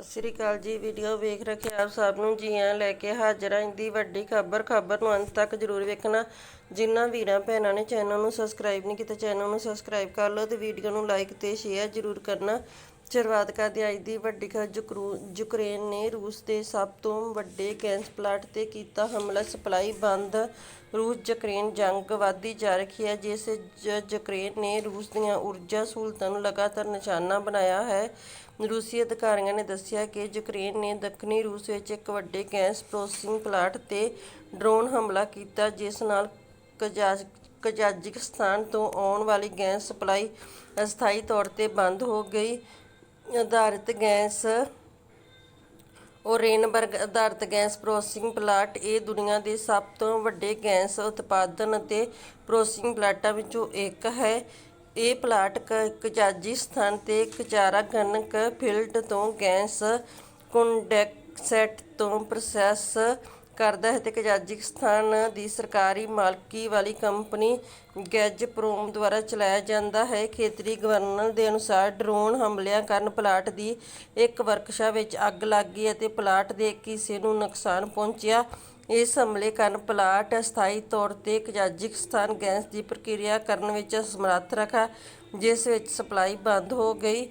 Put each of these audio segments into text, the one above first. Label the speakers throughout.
Speaker 1: ਸਤਿ ਸ਼੍ਰੀ ਅਕਾਲ ਜੀ ਵੀਡੀਓ ਵੇਖ ਰੱਖੇ ਆਪ ਸਭ ਨੂੰ, ਜੀ ਆਇਆਂ ਲੈ ਕੇ ਹਾਜ਼ਰ ਹਾਂ। ਦੀ ਵੱਡੀ ਖਬਰ ਖਬਰ ਨੂੰ ਅੰਤ ਤੱਕ ਜਰੂਰ ਵੇਖਣਾ। ਜਿਨ੍ਹਾਂ ਵੀਰਾਂ ਭੈਣਾਂ ਨੇ ਚੈਨਲ ਨੂੰ ਸਬਸਕ੍ਰਾਈਬ ਨਹੀਂ ਕੀਤਾ, ਚੈਨਲ ਨੂੰ ਸਬਸਕ੍ਰਾਈਬ ਕਰ ਲਓ ਤੇ ਵੀਡੀਓ ਨੂੰ ਲਾਈਕ ਤੇ ਸ਼ੇਅਰ ਜਰੂਰ ਕਰਨਾ। ਸ਼ੁਰੂਆਤ ਕਰਦੇ ਅੱਜ ਦੀ ਵੱਡੀ ਖਬਰ ਯੂਕਰੇਨ ਨੇ ਰੂਸ ਦੇ ਸਭ ਤੋਂ ਵੱਡੇ ਗੈਸ ਪਲਾਂਟ ਤੇ ਕੀਤਾ ਹਮਲਾ। ਸਪਲਾਈ ਬੰਦ। ਰੂਸ ਯੂਕਰੇਨ ਜੰਗ ਵਧਦੀ ਜਾ ਰਹੀ ਹੈ, ਜਿਸ ਜ- ਯੂਕਰੇਨ ਨੇ ਰੂਸ ਦੀਆਂ ਊਰਜਾ ਸਹੂਲਤਾਂ ਨੂੰ ਲਗਾਤਾਰ ਨਿਸ਼ਾਨਾ ਬਣਾਇਆ ਹੈ। ਰੂਸੀ ਅਧਿਕਾਰੀਆਂ ਨੇ ਦੱਸਿਆ ਕਿ ਯੂਕਰੇਨ ਨੇ ਦੱਖਣੀ ਰੂਸ ਵਿੱਚ ਇੱਕ ਵੱਡੇ ਗੈਸ ਪ੍ਰੋਸੈਸਿੰਗ ਪਲਾਂਟ ਤੇ ਡਰੋਨ ਹਮਲਾ ਕੀਤਾ, ਜਿਸ ਨਾਲ ਕਜ਼ਾਜ਼ ਕਜ਼ਾਕਿਸਤਾਨ ਤੋਂ ਆਉਣ ਵਾਲੀ ਗੈਸ ਸਪਲਾਈ ਅਸਥਾਈ ਤੌਰ ਤੇ ਬੰਦ ਹੋ ਗਈ। ਆਧਾਰਿਤ ਗੈਸ ਓਰੇਨਬਰਗ ਆਧਾਰਿਤ ਗੈਸ ਪ੍ਰੋਸੈਸਿੰਗ ਪਲਾਂਟ ਇਹ ਦੁਨੀਆ ਦੇ ਸਭ ਤੋਂ ਵੱਡੇ ਗੈਸ ਉਤਪਾਦਨ ਅਤੇ ਪ੍ਰੋਸੈਸਿੰਗ ਪਲਾਂਟਾਂ ਵਿੱਚੋਂ ਇੱਕ ਹੈ। ਇਹ ਪਲਾਂਟ ਕ- ਕਜ਼ਾਕਿਸਤਾਨ ਤੇ ਕਚਾਰਾਗਨਕ ਫੀਲਡ ਤੋਂ ਗੈਸ ਕੁੰਡੈਕਸੈਟ ਤੋਂ ਪ੍ਰੋਸੈਸ ਕਰਦਾ ਹੈ ਅਤੇ ਕਜ਼ਾਕਿਸਤਾਨ ਦੀ ਸਰਕਾਰੀ ਮਾਲਕੀ ਵਾਲੀ ਕੰਪਨੀ ਗੈਜ਼ਪ੍ਰੋਮ ਦੁਆਰਾ ਚਲਾਇਆ ਜਾਂਦਾ ਹੈ। ਖੇਤਰੀ ਗਵਰਨਰ ਦੇ ਅਨੁਸਾਰ ਡਰੋਨ ਹਮਲਿਆਂ ਕਾਰਨ ਪਲਾਂਟ ਦੀ ਇੱਕ ਵਰਕਸ਼ਾਪ ਵਿੱਚ ਅੱਗ ਲੱਗ ਗਈ ਅਤੇ ਪਲਾਂਟ ਦੇ ਇੱਕ ਹਿੱਸੇ ਨੂੰ ਨੁਕਸਾਨ ਪਹੁੰਚਿਆ। ਇਸ ਹਮਲੇ ਕਾਰਨ ਪਲਾਟ ਅਸਥਾਈ ਤੌਰ ਤੇ ਕਜ਼ਾਕਿਸਤਾਨ ਗੈਸ ਦੀ ਪ੍ਰਕਿਰਿਆ ਕਰਨ ਵਿੱਚ ਅਸਮਰੱਥ ਰਖਾ ਜਿਸ ਵਿੱਚ ਸਪਲਾਈ ਬੰਦ ਹੋ ਗਈ।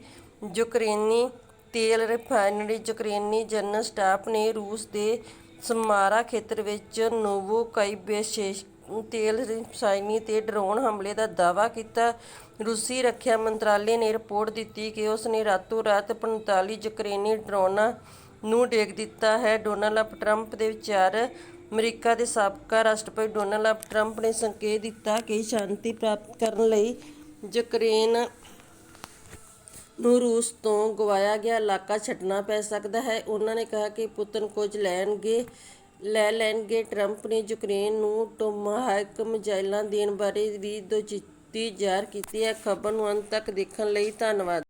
Speaker 1: ਯੂਕਰੇਨੀ ਤੇਲ ਰਿਫਾਈਨਰੀ ਯੂਕਰੇਨੀ ਜਨਰਲ ਸਟਾਫ ਨੇ ਰੂਸ ਦੇ ਸਮਾਰਾ ਖੇਤਰ ਵਿੱਚ ਨੋਵੋਕਾਈਬੇਸ਼ੇਸ਼ ਤੇਲ ਰਸਾਇਣੀ ਤੇ ਡਰੋਨ ਹਮਲੇ ਦਾ ਦਾਅਵਾ ਕੀਤਾ। ਰੂਸੀ ਰੱਖਿਆ ਮੰਤਰਾਲੇ ਨੇ ਰਿਪੋਰਟ ਦਿੱਤੀ ਕਿ ਉਸ ਨੇ ਰਾਤੋਂ ਰਾਤ 45 ਯੂਕਰੇਨੀ ਡਰੋਨਾਂ ਨੂੰ ਡੇਗ ਦਿੱਤਾ ਹੈ। ਡੋਨਾਲਡ ਟਰੰਪ ਦੇ ਵਿਚਾਰ, ਅਮਰੀਕਾ ਦੇ ਸਾਬਕਾ ਰਾਸ਼ਟਰਪਤੀ ਡੋਨਾਲਡ ਟਰੰਪ ਨੇ ਸੰਕੇਤ ਦਿੱਤਾ ਕਿ ਸ਼ਾਂਤੀ ਪ੍ਰਾਪਤ ਕਰਨ ਲਈ ਯੂਕਰੇਨ ਨੂੰ ਰੂਸ ਤੋਂ ਗਵਾਇਆ ਗਿਆ ਇਲਾਕਾ ਛੱਡਣਾ ਪੈ ਸਕਦਾ ਹੈ। ਉਹਨਾਂ ਨੇ ਕਿਹਾ ਕਿ ਪੁਤਨ ਕੁਝ ਲੈਣਗੇ, ਲੈ ਲੈਣਗੇ। ਟਰੰਪ ਨੇ ਯੂਕਰੇਨ ਨੂੰ ਟੋਮਾਹਾਕ ਮਿਜ਼ਾਈਲਾਂ ਦੇਣ ਬਾਰੇ ਵੀ ਦੋਚਿੱਤੀ ਜ਼ਾਹਰ ਕੀਤੀ ਹੈ। ਖਬਰ ਨੂੰ ਅੰਤ ਤੱਕ ਦੇਖਣ ਲਈ ਧੰਨਵਾਦ।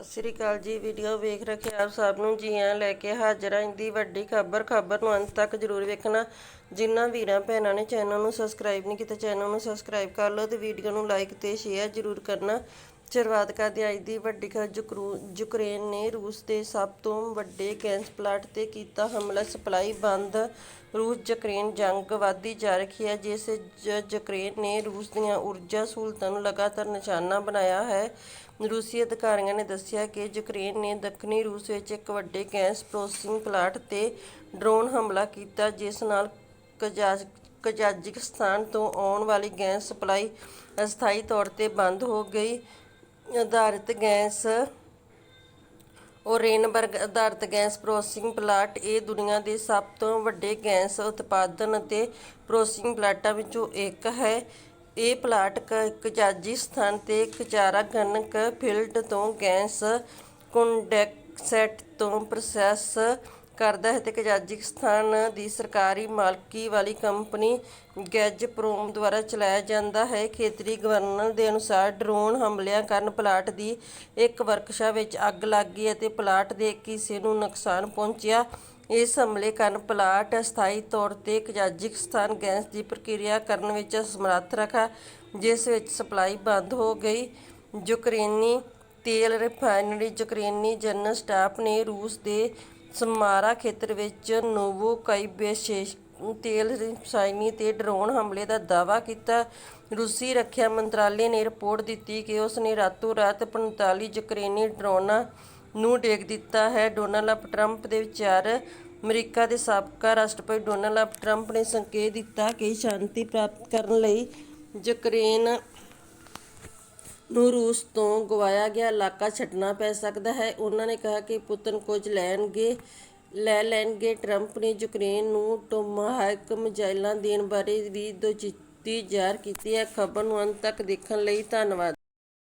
Speaker 1: ਸਤਿ ਸ਼੍ਰੀ ਅਕਾਲ ਜੀ। ਵੀਡੀਓ ਵੇਖ ਰੱਖੇ ਆਪ ਸਭ ਨੂੰ। ਜੀ ਆਇਆਂ ਲੈ ਕੇ ਹਾਜ਼ਰ ਹਾਂ। ਦੀ ਵੱਡੀ ਖਬਰ ਖਬਰ ਨੂੰ ਅੰਤ ਤੱਕ ਜਰੂਰ ਵੇਖਣਾ। ਜਿਨ੍ਹਾਂ ਵੀਰਾਂ, ਭੈਣਾਂ ਨੇ ਚੈਨਲ ਨੂੰ ਸਬਸਕ੍ਰਾਈਬ ਨਹੀਂ ਕੀਤਾ, ਚੈਨਲ ਨੂੰ ਸਬਸਕ੍ਰਾਈਬ ਕਰ ਲਓ ਤੇ ਵੀਡੀਓ ਨੂੰ ਲਾਈਕ ਤੇ ਸ਼ੇਅਰ ਜਰੂਰ ਕਰਨਾ। ਸ਼ੁਰੂਆਤ ਕਰਦੇ ਹਾਂ ਅੱਜ ਦੀ ਵੱਡੀ ਖਬਰ ਯੂਕਰੇਨ ਨੇ ਰੂਸ ਦੇ ਸਭ ਤੋਂ ਵੱਡੇ ਗੈਸ ਪਲਾਂਟ ਤੇ ਕੀਤਾ ਹਮਲਾ। ਸਪਲਾਈ ਬੰਦ। ਰੂਸ ਯੂਕਰੇਨ ਜੰਗ ਵਧਦੀ ਜਾ ਰਹੀ ਹੈ, ਜਿਸ ਯੂਕਰੇਨ ਨੇ ਰੂਸ ਦੀਆਂ ਊਰਜਾ ਸਹੂਲਤਾਂ ਨੂੰ ਲਗਾਤਾਰ ਨਿਸ਼ਾਨਾ ਬਣਾਇਆ ਹੈ। ਰੂਸੀ ਅਧਿਕਾਰੀਆਂ ਨੇ ਦੱਸਿਆ ਕਿ ਯੂਕਰੇਨ ਨੇ ਦੱਖਣੀ ਰੂਸ ਵਿੱਚ ਇੱਕ ਵੱਡੇ ਗੈਸ ਪ੍ਰੋਸੈਸਿੰਗ ਪਲਾਂਟ ਤੇ ਡਰੋਨ ਹਮਲਾ ਕੀਤਾ, ਜਿਸ ਨਾਲ ਕਜ਼ਾਜ਼ ਕਜ਼ਾਕਿਸਤਾਨ ਤੋਂ ਆਉਣ ਵਾਲੀ ਗੈਸ ਸਪਲਾਈ ਅਸਥਾਈ ਤੌਰ ਤੇ ਬੰਦ ਹੋ ਗਈ। ਆਧਾਰਿਤ ਗੈਸ ਓਰੇਨਬਰਗ ਆਧਾਰਿਤ ਗੈਸ ਪ੍ਰੋਸੈਸਿੰਗ ਪਲਾਂਟ, ਇਹ ਦੁਨੀਆ ਦੇ ਸਭ ਤੋਂ ਵੱਡੇ ਗੈਸ ਉਤਪਾਦਨ ਅਤੇ ਪ੍ਰੋਸੈਸਿੰਗ ਪਲਾਂਟਾਂ ਵਿੱਚੋਂ ਇੱਕ ਹੈ। ਇਹ ਪਲਾਂਟ ਕ- ਕਜ਼ਾਕਿਸਤਾਨ ਤੇ ਕਚਾਰਾਗਨਕ ਫੀਲਡ ਤੋਂ ਗੈਸ ਕੁੰਡੈਕਸੈਟ ਤੋਂ ਪ੍ਰੋਸੈਸ ਕਰਦਾ ਹੈ ਅਤੇ ਕਜ਼ਾਕਿਸਤਾਨ ਦੀ ਸਰਕਾਰੀ ਮਾਲਕੀ ਵਾਲੀ ਕੰਪਨੀ ਗੈਜ਼ਪ੍ਰੋਮ ਦੁਆਰਾ ਚਲਾਇਆ ਜਾਂਦਾ ਹੈ। ਖੇਤਰੀ ਗਵਰਨਰ ਦੇ ਅਨੁਸਾਰ ਡਰੋਨ ਹਮਲਿਆਂ ਕਾਰਨ ਪਲਾਟ ਦੀ ਇੱਕ ਵਰਕਸ਼ਾਪ ਵਿੱਚ ਅੱਗ ਲੱਗ ਗਈ ਅਤੇ ਪਲਾਟ ਦੇ ਇੱਕ ਹਿੱਸੇ ਨੂੰ ਨੁਕਸਾਨ ਪਹੁੰਚਿਆ। ਇਸ ਹਮਲੇ ਕਾਰਨ ਪਲਾਟ ਅਸਥਾਈ ਤੌਰ ਤੇ ਕਜ਼ਾਕਿਸਤਾਨ ਗੈਸ ਦੀ ਪ੍ਰਕਿਰਿਆ ਕਰਨ ਵਿੱਚ ਅਸਮਰੱਥ ਰਖਾ, ਜਿਸ ਵਿੱਚ ਸਪਲਾਈ ਬੰਦ ਹੋ ਗਈ। ਯੂਕਰੇਨੀ ਤੇਲ ਰਿਫਾਈਨਰੀ ਯੂਕਰੇਨੀ ਜਨਰਲ ਸਟਾਫ ਨੇ ਰੂਸ ਦੇ ਸਮਾਰਾ ਖੇਤਰ ਵਿੱਚ ਨੋਵੋ ਨੋਵੋਕਾਈਬੇਸ਼ੇਸ਼ ਤੇਲ ਰਸਾਇਣੀ ਤੇ ਡਰੋਨ ਹਮਲੇ ਦਾ ਦਾਅਵਾ ਕੀਤਾ। ਰੂਸੀ ਰੱਖਿਆ ਮੰਤਰਾਲੇ ਨੇ ਰਿਪੋਰਟ ਦਿੱਤੀ ਕਿ ਉਸ ਨੇ ਰਾਤੋਂ ਰਾਤ 45 ਯੂਕਰੇਨੀ ਡਰੋਨਾਂ ਨੂੰ ਡੇਗ ਦਿੱਤਾ ਹੈ। ਡੋਨਾਲਡ ਟਰੰਪ ਦੇ ਵਿਚਾਰ, ਅਮਰੀਕਾ ਦੇ ਸਾਬਕਾ ਰਾਸ਼ਟਰਪਤੀ ਡੋਨਾਲਡ ਟਰੰਪ ਨੇ ਸੰਕੇਤ ਦਿੱਤਾ ਕਿ ਸ਼ਾਂਤੀ ਪ੍ਰਾਪਤ ਕਰਨ ਲਈ ਯੂਕਰੇਨ ਨੂੰ ਰੂਸ ਤੋਂ ਗਵਾਇਆ ਗਿਆ ਇਲਾਕਾ ਛੱਡਣਾ ਪੈ ਸਕਦਾ ਹੈ। ਉਹਨਾਂ ਨੇ ਕਿਹਾ ਕਿ ਪੁਤਨ ਕੁਝ ਲੈਣਗੇ, ਲੈ ਲੈਣਗੇ। ਟਰੰਪ ਨੇ ਯੂਕਰੇਨ ਨੂੰ ਟੋਮਾਹਾਕ ਮਿਜ਼ਾਈਲਾਂ ਦੇਣ ਬਾਰੇ ਵੀ ਦੋਚਿੱਤੀ ਜ਼ਾਹਰ ਕੀਤੀ ਹੈ। ਖਬਰ ਨੂੰ ਅੰਤ ਤੱਕ ਦੇਖਣ ਲਈ ਧੰਨਵਾਦ।